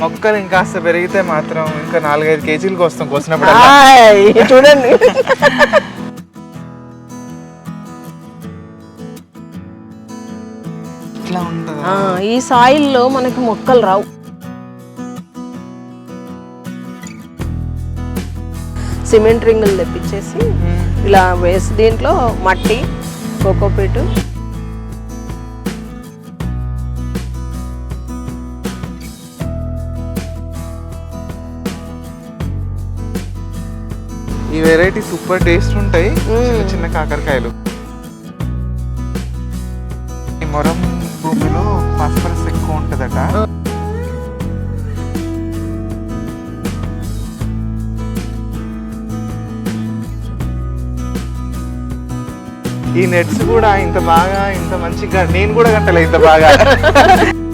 మొక్కలు ఇంకాస్త పెరిగితే మాత్రం ఇంకా నాలుగైదు కేజీలకు వస్తాం కోసినప్పుడు చూడండి. ఈ సాయిల్లో మనకి మొక్కలు రావు. సిమెంట్ రింగులు తెప్పించేసి ఇలా వేసి దీంట్లో మట్టి కోకోపీటు ఈ వెరైటీ సూపర్ టేస్ట్ ఉంటాయి. చిన్న చిన్న కాకరకాయలు. ఈ మొరం భూమిలో ఫాస్ఫరస్ ఎక్కువ ఉంటుందట. ఈ నెట్స్ కూడా ఇంత బాగా ఇంత మంచిగా నేను కూడా కట్టలే ఇంత బాగా.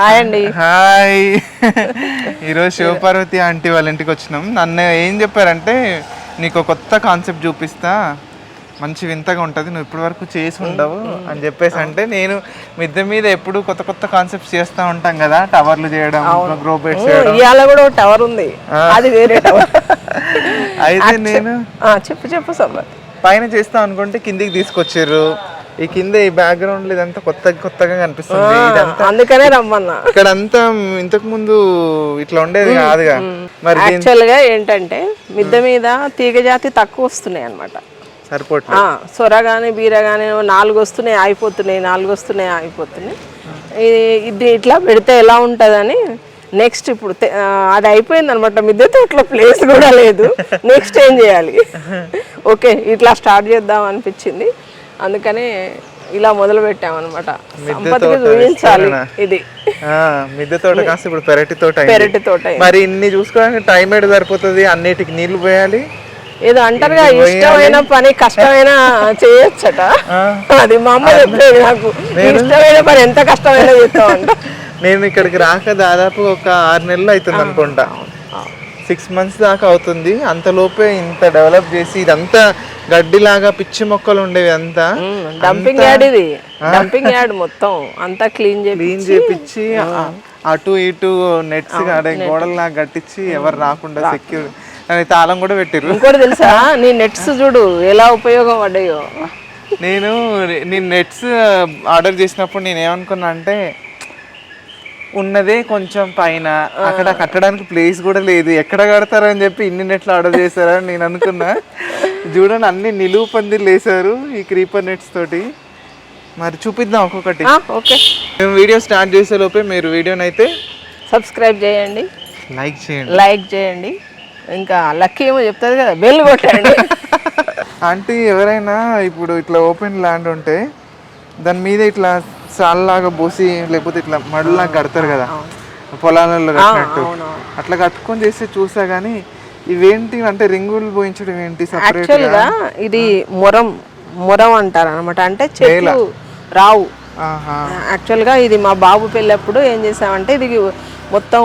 హాయ్ అండి. హాయ్. ఈరోజు శివపార్వతి ఆంటీ వాళ్ళ ఇంటికి వచ్చినాం. నన్ను ఏం చెప్పారంటే నీకు కొత్త కాన్సెప్ట్ చూపిస్తా. మంచి వింతగా ఉంటుంది. నువ్వు ఇప్పటి వరకు చేసి ఉండవు. అని చెప్పేసి అంటే నేను మిద్దె మీద ఎప్పుడు కొత్త కొత్త కాన్సెప్ట్స్ చేస్తూ ఉంటాం కదా. టవర్లు చేయడం గ్రో బెడ్స్ చేయడం. ఇవాళ కూడా ఒక టవర్ ఉంది. అది వేరే టవర్ అయితే నేను చెప్పు చెప్పు సంబత్ పైన చేస్తా అనుకుంటే కిందికి తీసుకొచ్చారు. ఈ కింద ఈ బ్యాక్గ్రౌండ్ ఇదంతా కొత్త కొత్తగా కనిపిస్తుంది. ఇదంతా అందుకనే రమ్మన్నా. ఇక్కడ అంతా ఇంతకు ముందు ఇట్లా ఉండేది కాదుగా. మరి యాక్చువల్గా ఏంటంటే మిద్దె మీద తీగ జాతి తక్కువ వస్తున్నాయి అనమాట సరిపోట్లేదు సొర కానీ బీర కానీ నాలుగు వస్తున్నాయి ఆగిపోతున్నాయి నాలుగు వస్తున్నాయి ఆగిపోతున్నాయి. ఇది ఇట్లా పెడితే ఎలా ఉంటుందని నెక్స్ట్ ఇప్పుడు అది అయిపోయింది అనమాట మిద్దె తోటలో ప్లేస్ కూడా లేదు. నెక్స్ట్ ఏం చేయాలి? ఓకే ఇట్లా స్టార్ట్ చేద్దాం అనిపించింది. అందుకని ఇలా మొదలు పెట్టామన్నమాట సంపత్కి చూపించాలి ఇది. మిద్దె తోట కాస్త ఇప్పుడు పెరటి తోట. పెరటి తోట మరి ఇన్ని చూసుకోవడానికి టైం ఏడు సరిపోతుంది? అన్నిటికి నీళ్ళు పోయాలి? ఏదో అంటారుగా ఇష్టమైన పని కష్టమైన చేయొచ్చట. అది మా అమ్మ చెప్పేది నాకు. ఇష్టమైన పని ఎంత కష్టమైనా చేస్తామంట. నేను ఇక్కడికి రాక దాదాపు ఒక ఆరు నెలలు అవుతుంది అనుకుంటా. సిక్స్ మంత్స్ దాకా అవుతుంది. అంతలోపే ఇంత డెవలప్ చేసి ఇదంతా గడ్డిలాగా పిచ్చి మొక్కలు ఉండేవి అంతా. డంపింగ్ యార్డ్ ఇది. డంపింగ్ యార్డ్ మొత్తం. అంతా క్లీన్ క్లీన్ చేసి చేపించి ఆ- అటు ఇటు నెట్స్ అదే గోడల్లాగా కట్టించి ఎవరు రాకుండా సెక్యూర్ అని తాళం కూడా పెట్టిర్రు. ఇంకోటి తెలుసా? నీ నెట్స్ చూడు ఎలా ఉపయోగం పడ్డాయో నేను నేను నెట్స్ ఆర్డర్ చేసినప్పుడు నేను ఏమనుకున్నా అంటే ఉన్నదే కొంచెం పైన. అక్కడ కట్టడానికి ప్లేస్ కూడా లేదు. ఎక్కడ కడతారని చెప్పి ఇన్ని నెట్లు ఆర్డర్ చేశారని నేను అనుకున్నా. చూడండి అన్ని నిలువు పందిర్లు వేశారు ఈ క్రీపర్ నెట్స్ తోటి. మరి చూపిద్దాం ఒక్కొక్కటి. ఓకే. మేము వీడియో స్టార్ట్ చేసే లోపే మీరు వీడియోని అయితే సబ్స్క్రైబ్ చేయండి. లైక్ చేయండి. లైక్ చేయండి. ఇంకా లక్కీ ఏమో చెప్తుంది కదా బెల్ కొట్టండి. ఆంటీ ఎవరైనా ఇప్పుడు ఇట్లా ఓపెన్ ల్యాండ్ ఉంటే దాని మీద ఇట్లా సాల్లాగా పోసి లేకపోతే ఇట్లా మడులాగా కడతారు కదా. పొలాలలో కట్టినట్టు. అట్లా కట్టుకొని చేస్తే చూసా కానీ ఇవేంటి అంటే రింగులు పోయించడం ఏంటి యాక్చువల్గా ఇది మొరం మొరం అంటారు అనమాట అంటే చెట్లు రావు. యాక్చువల్గా ఇది మా బాబు పెళ్ళప్పుడు ఏం చేసామంటే ఇది మొత్తం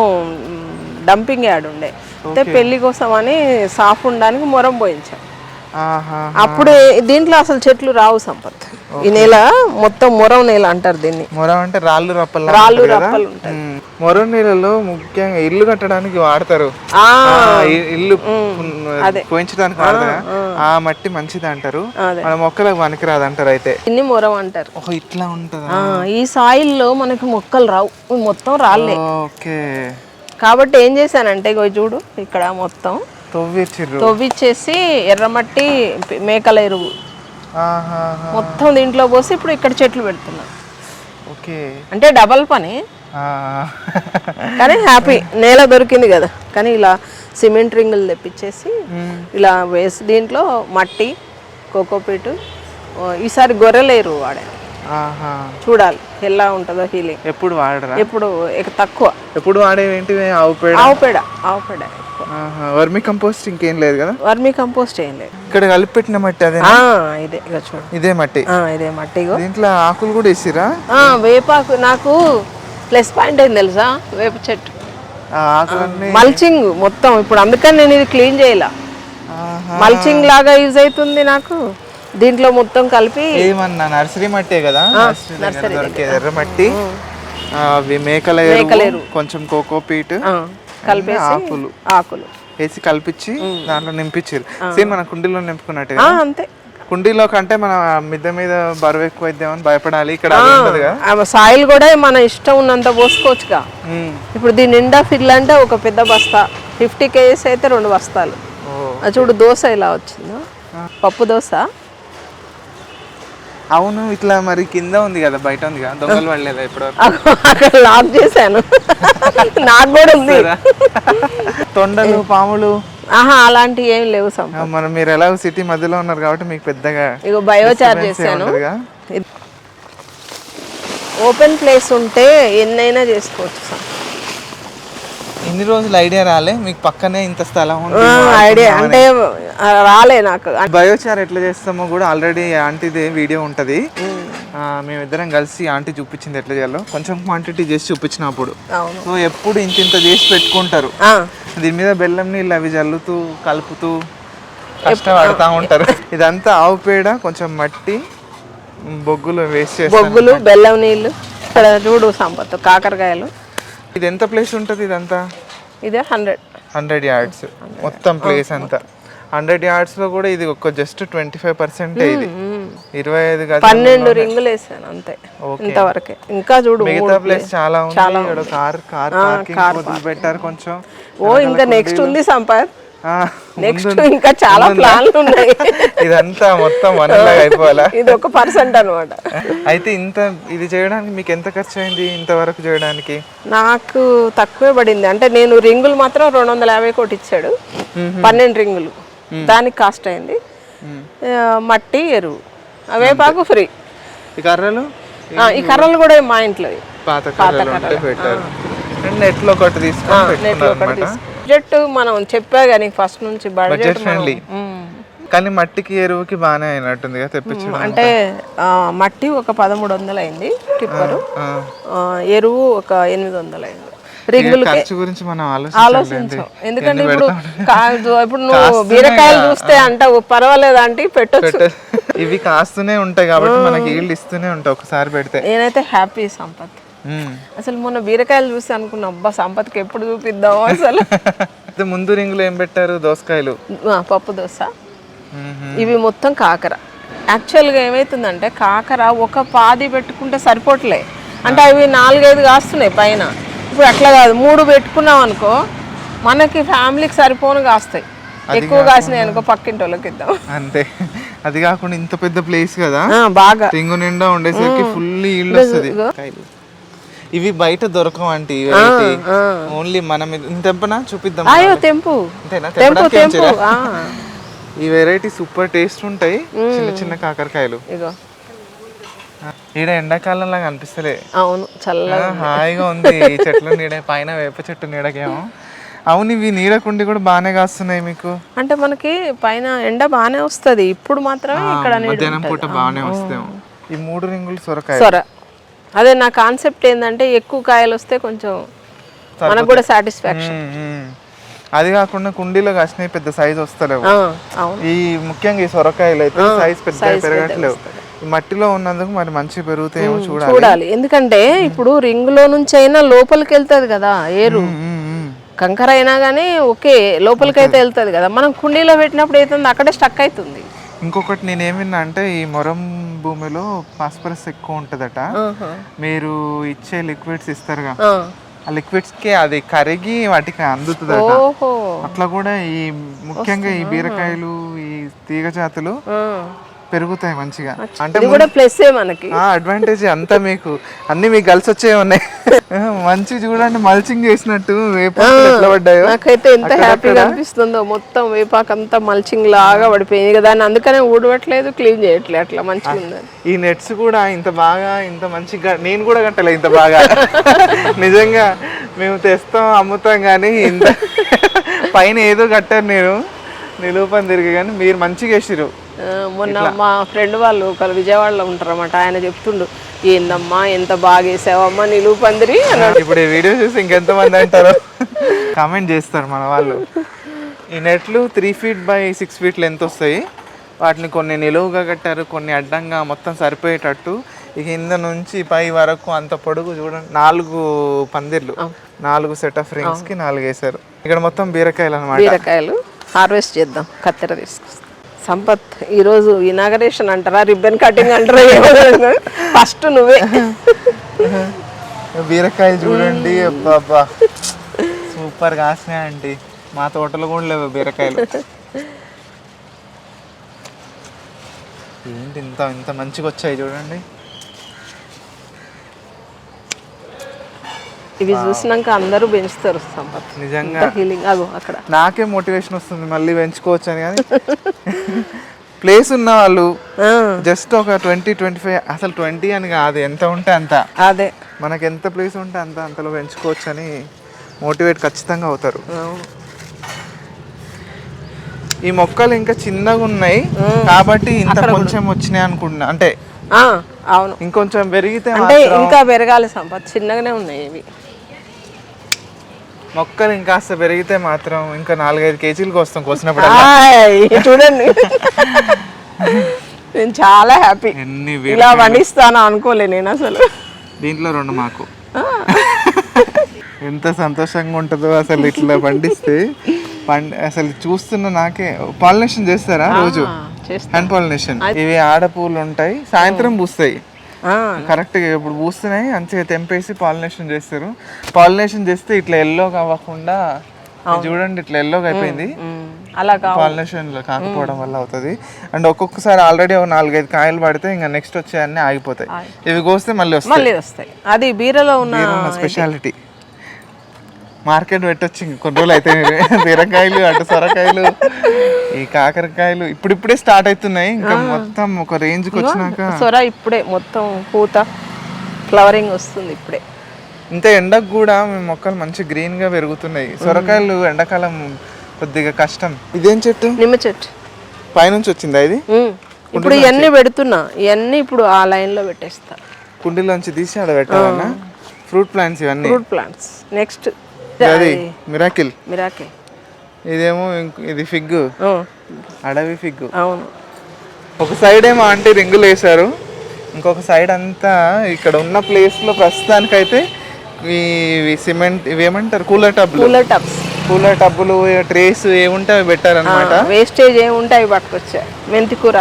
డంపింగ్ యార్డ్ ఉండే. అయితే పెళ్ళి కోసం అని సాఫ్ ఉండడానికి మొరం పోయించాం. అప్పుడు దీంట్లో అసలు చెట్లు రావు సంపత్. ఈ నెల మొత్తం మొరం నేల అంటారు దీన్ని. మొరం అంటే రాళ్ళు రప్పలు రాళ్ళు రప్పలు ఉంటాయి. మొరం నీళ్ళలో ముఖ్యంగా ఇల్లు కట్టడానికి వాడతారు. ఇల్లు పోయించడానికి వాడతారు? ఆ. మట్టి మంచిది అంటారు. మన మొక్కలకు పనికిరాదు అంటారు అయితే. దీన్ని మొరం అంటారు. ఇట్లా ఉంటుందా? ఈ సాయిల్లో మనకి మొక్కలు రావు. మొత్తం రాళ్ళే. ఓకే. కాబట్టి ఏం చేశానంటే ఇగో చూడు ఇక్కడ మొత్తం తవ్విచ్చేసి ఎర్రమట్టి మేకల ఎరువు. మొత్తం దీంట్లో పోసి ఇప్పుడు ఇక్కడ చెట్లు పెడుతున్నా. ఓకే. అంటే డబల్ పని. కానీ హ్యాపీ. నేల దొరికింది కదా. కానీ ఇలా సిమెంట్ రింగులు తెప్పించేసి ఇలా వేసి దీంట్లో మట్టి కోకోపీటు ఈసారి గొర్రెలేరు వాడాను. ఆహా. చూడాలి ఎలా ఉంటుందో హీలింగ్. ఎప్పుడు వాడరా? ఎప్పుడు ఇక తక్కువ. ఎప్పుడు వాడేవి ఆవు పేడ? ఆవు పేడ ఆవు పేడ. వర్మి కంపోస్ట్ ఇంకేం లేదు కదా? వర్మీ కంపోస్ట్ ఏం లేదు. ఇక్కడ కలిపి పెట్టిన మట్టి అదే ఇదే ఇక చూడు. ఇదే మట్టి? ఇదే మట్టిగో దీంట్లో ఆకులు కూడా వేసిరా? వేపాకు నాకు ప్లస్ పాయింట్ ఏంది తెలుసా? వేప చెట్టు. మల్చింగ్ మొత్తం ఇప్పుడు అందుకని నేను ఇది క్లీన్ చేయాల. మల్చింగ్ లాగా యూజ్ అవుతుంది నాకు. దీంట్లో మొత్తం కలిపి ఏమన్నా నర్సరీ మట్టే కదా? నర్సరీ ఎర్ర మట్టి. అవి మేకల ఎరువు. కొంచెం కోకో పీట్. ఆ, కలిపేసి ఆకులు. ఆకులు. వేసి కలిపించి దాంట్లో నింపించారు సేమ్ మన కుండీలో నింపుకున్నట్టుగా? ఆ, అంతే. కుండీలో కంటే మన మిద్దె మీద బరువు ఎక్కువ అయిద్దామని భయపడాలి ఇక్కడ సాయిల్ కూడా మన ఇష్టం ఉన్నంత పోసుకోవచ్చుగా. ఇప్పుడు దీని నిండా ఫిల్ అంటే ఒక పెద్ద బస్తా. ఫిఫ్టీ కేజీస్ అయితే రెండు బస్తాలు. చూడు దోశ ఇలా వచ్చిందో. పప్పు దోశ. అవును ఇట్లా మరి కింద ఉంది కదా బయట ఉంది కదా దొంగలు పడలేదా ఇప్పుడు అక్కడ లాక్ చేశాను. నాకు కూడా ఉంది. తొండలు పాములు? ఆహా అలాంటివి ఏం లేవు మనం మీరు ఎలా సిటీ మధ్యలో ఉన్నారు కాబట్టి మీకు పెద్దగా ఇగో ఏం చేశాను? ఓపెన్ ప్లేస్ ఉంటే ఎన్నైనా చేసుకోవచ్చు సం ఇన్ని రోజులు ఐడియా రాలే? మీకు పక్కనే ఇంత స్థలం ఐడియా. అంటే రాలే నాకు. బయోచార్ ఎట్లా చేస్తామో కూడా ఆల్రెడీ ఆంటీది వీడియో ఉంటుంది. మేమిద్దరం కలిసి ఆంటీ చూపించింది ఎట్లా చేయాలో. కొంచెం క్వాంటిటీ చేసి చూపించినప్పుడు సో ఎప్పుడు ఇంత ఇంత చేసి పెట్టుకుంటారు. దీని మీద బెల్లం నీళ్ళు అవి జల్లుతూ కలుపుతూ కష్టపడతా ఉంటారు. ఇదంతా ఆవు పేడ కొంచెం మట్టి బొగ్గులు వేస్ట్ చేస్తారు బొగ్గులు బెల్లం నీళ్ళు ఇక్కడ చూడు సంపత్ కాకరకాయలు. ఇది ఎంత ప్లేస్ ఉంటుంది ఇదంతా? ఇదే హండ్రెడ్ హండ్రెడ్ యార్డ్స్ మొత్తం ప్లేస్ అంతా. హండ్రెడ్ యార్డ్స్లో కూడా ఇది ఒక జస్ట్ ట్వంటీ ఫైవ్ పర్సెంట్ ఇది. ఇరవై ఐదు పన్నెండు రింగులు వేసాను అంతే ఇంతవరకే. ఇంకా చూడు మిగతా ప్లేస్ చాలా ఉంది కార్ కార్ పార్కింగ్ పెట్టారు కొంచెం. ఓ ఇంకా నెక్స్ట్ ఉంది సంపత్ నెక్స్ట్ ఇంకా చాలా ప్లాన్లు ఉన్నాయి. ఇదంతా మొత్తం వనలాగా అయిపోవాలా? ఇది ఒక పర్సెంట్ అనమాట అయితే ఇంత ఇది చేయడానికి మీకు ఎంత ఖర్చు అయింది ఇంతవరకు చేయడానికి? నాకు తక్కువే పడింది. అంటే నేను రింగులు మాత్రం రెండు వందల యాభై కోటి ఇచ్చాడు. పన్నెండు రింగులు. దానికి కాస్ట్ అయింది. మట్టి ఎరువు. వేపాకు ఫ్రీ. ఈ కర్రలు? ఈ కర్రలు కూడా మా ఇంట్లో. పాత కర్రలు పెట్టారు. నెట్లో ఒకటి తీసుకొని. బడ్జెట్ మనం చెప్పా కానీ ఫస్ట్ నుంచి బడ్జెట్ ఫ్రెండ్లీ కానీ మట్టికి ఎరువుకి బాగానే అయినట్టుంది కదా తెప్పించడం అంటే మట్టి ఒక పదమూడు వందలు అయింది టిప్పరు ఎరువు ఒక ఎనిమిది వందలు అయింది గురించి మనం ఆలోచించాం. ఎందుకంటే ఇప్పుడు కాదు ఇప్పుడు నువ్వు బీరకాయలు చూస్తే అంటావు పర్వాలేదు అంటే పెట్టొచ్చు. ఇవి కాస్తూనే ఉంటాయి కాబట్టి మనకి ఈల్డ్ ఇస్తూనే ఉంటాయి ఒకసారి పెడితే. నేనైతే హ్యాపీ సంపత్. అసలు మొన్న బీరకాయలు చూసి అనుకున్నా అబ్బా సంపత్కి ఎప్పుడు చూపిద్దాం అసలు? ముందు రింగులు ఏం పెట్టారు? దోసకాయలు. ఆ, పప్పు దోశ. ఇవి మొత్తం కాకర. యాక్చువల్గా ఏమవుతుందంటే కాకర ఒక పాది పెట్టుకుంటే సరిపోట్లే. అంటే అవి నాలుగైదు కాస్తున్నాయి పైన. ఇప్పుడు అట్లా కాదు మూడు పెట్టుకున్నాం అనుకో మనకి ఫ్యామిలీకి సరిపోను కాస్తాయి. ఎక్కువ కాసినాయి అనుకో పక్కింటి వాళ్ళకి ఇద్దాం. అంతే. అది కాకుండా ఇంత పెద్ద ప్లేస్ కదా? ఆ, బాగా. రింగు నిండా ఉండేసరికి ఫుల్ ఈల్డ్ వస్తుంది. ఇవి బయట దొరకవు అంటే ఓన్లీ మనం తెంపనా? చూపిద్దాం అయ్యో తెంపు. తెంపు తెంపు. ఈ వెరైటీ సూపర్ టేస్ట్ ఉంటాయి. చిన్న చిన్న కాకరకాయలు. ఇగో ఈడ ఎండాకాలం లాగా అనిపిస్తలే. అవును చల్లగా హాయిగా ఉంది. ఈ చెట్ల నీడ పైన వేప చెట్టు నీడకేమో. అవును ఇవి నీడకుండి కూడా బాగానే కాస్తున్నాయి మీకు. అంటే మనకి పైన ఎండ బాగానే వస్తది. ఇప్పుడు మాత్రమే ఇక్కడ మధ్యాహ్నం పూట బాగానే వస్తాము ఈ మూడు రింగులు సొరకాయ సొర. అదే నా కాన్సెప్ట్ ఏంటంటే ఎక్కువ కాయలు వస్తే కొంచెం మనకు కూడా సాటిస్ఫాక్షన్. అది కాకుండా కుండీలో కాసినవి పెద్ద సైజ్ వస్తలేవు. ఈ ముఖ్యంగా ఈ సొరకాయలు అయితే సైజ్ పెద్ద పెరగట్లేవు. మట్టిలో ఉన్నందుకు మరి మంచి పెరుగుతాయేమో చూడాలి. చూడాలి. ఎందుకంటే ఇప్పుడు రింగులో నుంచి అయినా లోపలికి వెళ్తుంది కదా ఏరు. కంకర అయినా కానీ ఓకే లోపలికి అయితే వెళ్తుంది కదా. మనం కుండీలో పెట్టినప్పుడు అవుతుంది అక్కడే స్టక్ అవుతుంది. ఇంకొకటి నేను ఏమిన్నా అంటే ఈ మొరం భూమిలో ఫాస్ఫరస్ ఎక్కువ ఉంటుందట. మీరు ఇచ్చే లిక్విడ్స్ ఇస్తారుగా. ఆ. ఆ లిక్విడ్స్కి అది కరిగి వాటికి అందుతుందట. అట్లా కూడా ఈ ముఖ్యంగా ఈ బీరకాయలు ఈ తీగ జాతులు. పెరుగుతాయి మంచిగా. అంటే కూడా ప్లస్సే మనకి. ఆ అడ్వాంటేజ్ అంతా మీకు. అన్ని మీకు కలిసి వచ్చే ఉన్నాయి. మంచి చూడండి మల్చింగ్ చేసినట్టు వేపాకులు ఎట్లా పడ్డాయో. నాకైతే ఎంత హ్యాపీగా అనిపిస్తుందో మొత్తం వేపాకు అంతా మల్చింగ్ లాగా పడిపోయింది కదా దాన్ని అందుకనే ఊడవట్లేదు క్లీన్ చేయట్లేదు అట్లా మంచిగా ఈ నెట్స్ కూడా ఇంత బాగా ఇంత మంచిగా నేను కూడా కట్టలే ఇంత బాగా. నిజంగా మేము తెస్తాం అమ్ముతాం కానీ ఇంత పైన ఏదో కట్టాను నేను. నిరూపణ తిరిగి కానీ మీరు మంచిగా వేసిరు మొన్న మా ఫ్రెండ్ వాళ్ళు ఒకరు విజయవాడలో ఉంటారన్నమాట. ఆయన చెప్తుండు ఏందమ్మా ఎంత బాగా వేసావమ్మా నిలువు పందిరి ఇప్పుడు ఈ వీడియో చూసి ఇంకెంత మంది అంటారు? కామెంట్ చేస్తారు మన వాళ్ళు. ఈ నెట్లు three feet by six feet length వస్తాయి. వాటిని కొన్ని నిలువుగా కట్టారు కొన్ని అడ్డంగా మొత్తం సరిపోయేటట్టు. కింద నుంచి పై వరకు అంత పొడుగు చూడండి నాలుగు పందిర్లు. నాలుగు సెట్ ఆఫ్ రింగ్స్కి నాలుగు వేశారు ఇక్కడ మొత్తం బీరకాయలు అనమాట బీరకాయలు. హార్వెస్ట్ చేద్దాం కత్తెర తీసుకొస్తాం. సంపత్ ఈరోజు ఇనాగరేషన్ అంటారా? రిబ్బన్ కటింగ్ అంటారా? ఫస్ట్ నువ్వే. బీరకాయలు చూడండి. సూపర్ కాసినాయండి అండి మా తోటలో కూడా లేవు బీరకాయలు. ఏంటి ఇంత ఇంత మంచిగా వచ్చాయి చూడండి. ఇవి చూసినాక అందరూ పెంచుతారు సంపత్. నిజంగా. హీలింగ్ అగో అక్కడ. నాకే మోటివేషన్ వస్తుంది మళ్ళీ పెంచుకోవచ్చు అని కానీ. ప్లేస్ ఉన్న వాళ్ళు జస్ట్ ఒక ట్వంటీ ట్వంటీ ఫైవ్ అసలు ట్వంటీ అని కాదు ఎంత ఉంటే అంత. అదే. మనకి ఎంత ప్లేస్ ఉంటే అంత అంతలో పెంచుకోవచ్చు అని మోటివేట్ ఖచ్చితంగా అవుతారు. ఈ మొక్కలు ఇంకా చిన్నగా ఉన్నాయి కాబట్టి ఇంత కొంచెం వచ్చినాయి అనుకుంటున్నా. అంటే అవును. ఇంకొంచెం పెరిగితే అంటే ఇంకా పెరగాలి సంపత్ చిన్నగానే ఉన్నాయి ఇవి. మొక్కలు ఇంకాస్త పెరిగితే మాత్రం ఇంకా నాలుగైదు కేజీలకు వస్తాం కోసినప్పుడు చూడండి. నేను చాలా హ్యాపీ. ఎన్ని ఇలా పండిస్తాను అనుకోలే నేను అసలు. దీంట్లో రెండు మాకు. ఎంత సంతోషంగా ఉంటుందో అసలు ఇట్లా పండిస్తే. పండి అసలు చూస్తున్న నాకే. పాలినేషన్ చేస్తారా రోజు? హ్యాండ్ పాలినేషన్ ఇవి ఆడపూలు ఉంటాయి సాయంత్రం పూస్తాయి. కరెక్ట్గా ఇప్పుడు పూస్తున్నాయి. మంచిగా తెంపేసి పాలినేషన్ చేస్తారు. పాలినేషన్ చేస్తే ఇట్లా ఎల్లో అవ్వకుండా ఇది చూడండి ఇట్లా ఎల్లోగా అయిపోయింది. అలా పాలినేషన్ కాకపోవడం వల్ల అవుతుంది. అండ్ ఒక్కొక్కసారి ఆల్రెడీ ఒక నాలుగైదు కాయలు పడితే ఇంకా నెక్స్ట్ వచ్చే అన్ని ఆగిపోతాయి. ఇవి కోస్తే మళ్ళీ వస్తాయి. మళ్ళీ వస్తాయి. అది బీరలో ఉన్న స్పెషాలిటీ మార్కెట్ పెట్టొచ్చు కొన్ని రోజులు అయితే. బీరకాయలు అటు సొరకాయలు ఈ కాకరకాయలు ఇప్పుడిప్పుడే స్టార్ట్ అవుతున్నాయి. ఇంకా మొత్తం ఒక రేంజ్కి వచ్చినాక సొర ఇప్పుడే మొత్తం పూత ఫ్లవరింగ్ వస్తుంది ఇప్పుడే. ఇంత ఎండకు కూడా మీ మొక్కలు మంచి గ్రీన్గా పెరుగుతున్నాయి సొరకాయలు ఎండాకాలం కొద్దిగా కష్టం. ఇదేం చెట్టు? నిమ్మ చెట్టు. పైనుంచి వచ్చిందా ఇది? ఇప్పుడు ఇవన్నీ పెడుతున్నా. ఇవన్నీ ఇప్పుడు ఆ లైన్లో పెట్టేస్తా. కుండీలోంచి తీసి ఆడ పెట్టాలన్నా ఫ్రూట్ ప్లాంట్స్ ఇవన్నీ? Fruit plants. నెక్స్ట్ అది మిరాకిల్. మిరాకే ఇదేమో ఇది ఫిగ్ అడవి ఫిగ్ అవును. ఒక సైడ్ ఏమో ఆంటీ రింగులు వేశారు. ఇంకొక సైడ్ అంతా ఇక్కడ ఉన్న ప్లేస్లో ప్రస్తుతానికైతే ఈ ఇవి సిమెంట్ ఇవేమంటారు కూలర్ టబ్లు కూలర్ టబ్స్. కూలర్ టబ్బులు ట్రేస్ ఏముంటే అవి పెట్టారనమాట వేస్టేజ్ ఏమి ఉంటాయి అవి పట్టుకొచ్చా. మెంతి కూర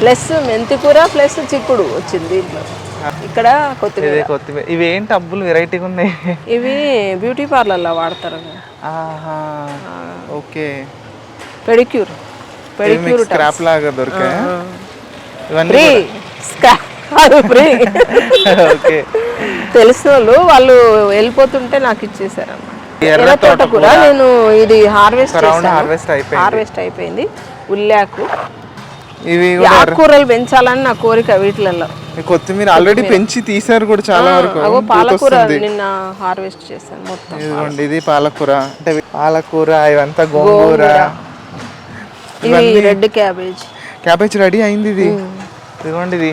ప్లస్ మెంతి కూర ప్లస్ చిక్కుడు వచ్చింది దీంట్లో. ఇక్కడ కొత్తిమీర. కొత్తిమీర. ఇవి ఏం టబ్బులు వెరైటీగా ఉన్నాయి? ఇవి బ్యూటీ పార్లర్లో వాడతారు ఆహా. ఓకే. పెడిక్యూర్. పెడిక్యూర్ స్క్రాప్ లాగా దొరికాయి? ఇవన్నీ ఓకే. తెలిసిన వాళ్ళు వాళ్ళు వెళ్ళిపోతుంటే నాకు ఇచ్చేసారు ఎర్ర తోటకూర నేను ఇది హార్వెస్ట్ హార్వెస్ట్ అయిపోయింది. హార్వెస్ట్ అయిపోయింది. ఉల్లాకు. ఇవి ఆకుకూరలు పెంచాలని నా కోరిక వీటిలలో. కొత్తిమీర ఆల్రెడీ పెంచి తీసారు కూడా చాలా వరకు. పాలకూర. నిన్న హార్వెస్ట్ చేశాను మొత్తం. ఇదిగోండి ఇది పాలకూర. అంటే పాలకూర ఇవంతా గోంగూర. ఇవి రెడ్ క్యాబేజ్. క్యాబేజ్ రెడీ అయింది ఇది. ఇదిగోండి ఇది.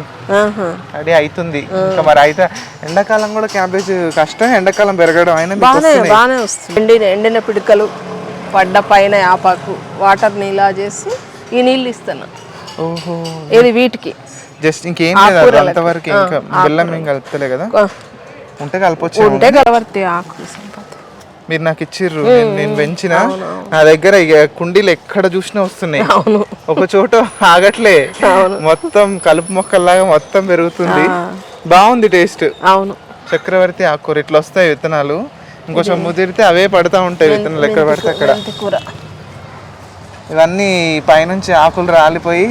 రెడీ అవుతుంది ఇంకా మరి అయితే ఎండాకాలం కూడా క్యాబేజ్ కష్టం ఎండాకాలం పెరగడం అయినా. బాగానే వస్తుంది. ఎండిన ఎండిన పిడకలు పడ్డ పైన ఆపాకు వాటర్ నీలా చేసి ఈ నీళ్ళు ఇస్తాను. ఓహో. ఇది వీటికి? జస్ట్ ఇంకేం లేదు అంతవరకు ఇంకా బెల్లం ఏం కలుపుతలే కదా? ఉంటే కలపొచ్చు ఉంటే కలవర్తి మీరు నాకు ఇచ్చిర్రు నేను- పెంచిన. నా దగ్గర కుండీలు ఎక్కడ చూసినా వస్తున్నాయి. అవును. ఒక చోట ఆగట్లే. మొత్తం కలుపు మొక్కల్లాగా మొత్తం పెరుగుతుంది. బాగుంది టేస్ట్. అవును. చక్రవర్తి ఆకుకూర ఇట్లా వస్తాయి విత్తనాలు. ఇంకొంచెం ముదిరితే అవే పడతా ఉంటాయి విత్తనాలు ఎక్కడ పడితే అక్కడ. కూర. ఇవన్నీ పైనుంచి ఆకులు రాలిపోయి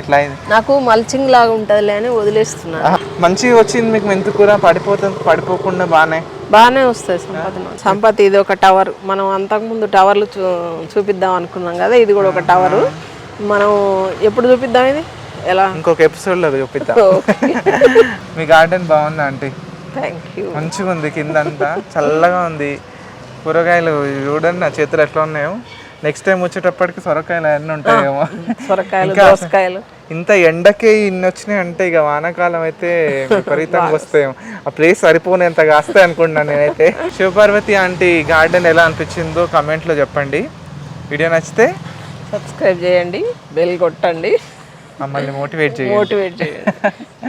ఇట్లా అయింది. నాకు మల్చింగ్ లాగా ఉంటదిలే అని వదిలేస్తున్నాను ఆహా, మంచిగా వచ్చింది మీకు మెంతుకూర పడిపోతుంది పడిపోకుండా బాగానే బాగానే వస్తాయి సంపద సంపద ఇది ఒక టవర్. మనం అంతకుముందు టవర్లు చూ చూపిద్దాం అనుకున్నాం కదా ఇది కూడా ఒక టవరు. మనం ఎప్పుడు చూపిద్దాం ఇది? ఎలా? ఇంకొక ఎపిసోడ్లో చూపిద్దాం. మీ గార్డెన్ బాగుందా ఆంటీ? థ్యాంక్ యూ మంచిగా ఉంది కింద అంతా చల్లగా ఉంది. కూరగాయలు చూడండి నా చేతులు ఎట్లా ఉన్నాయో. నెక్స్ట్ టైం వచ్చేటప్పటికి సొరకాయలు అన్నీ ఉంటాయేమో. సొరకాయలు దోసకాయలు. ఇంత ఎండకే ఇన్ని వచ్చినాయి అంటే ఇక వానాకాలం అయితే విపరీతంగా వస్తాయేమో. ఆ ప్లేస్ సరిపోనేంత కాస్తాయి అనుకుంటున్నాను నేనైతే. శివపార్వతి ఆంటీ గార్డెన్ ఎలా అనిపించిందో కామెంట్లో చెప్పండి. వీడియో నచ్చితే సబ్స్క్రైబ్ చేయండి బెల్ కొట్టండి. మమ్మల్ని మోటివేట్ చేయండి. మోటివేట్ చేయండి.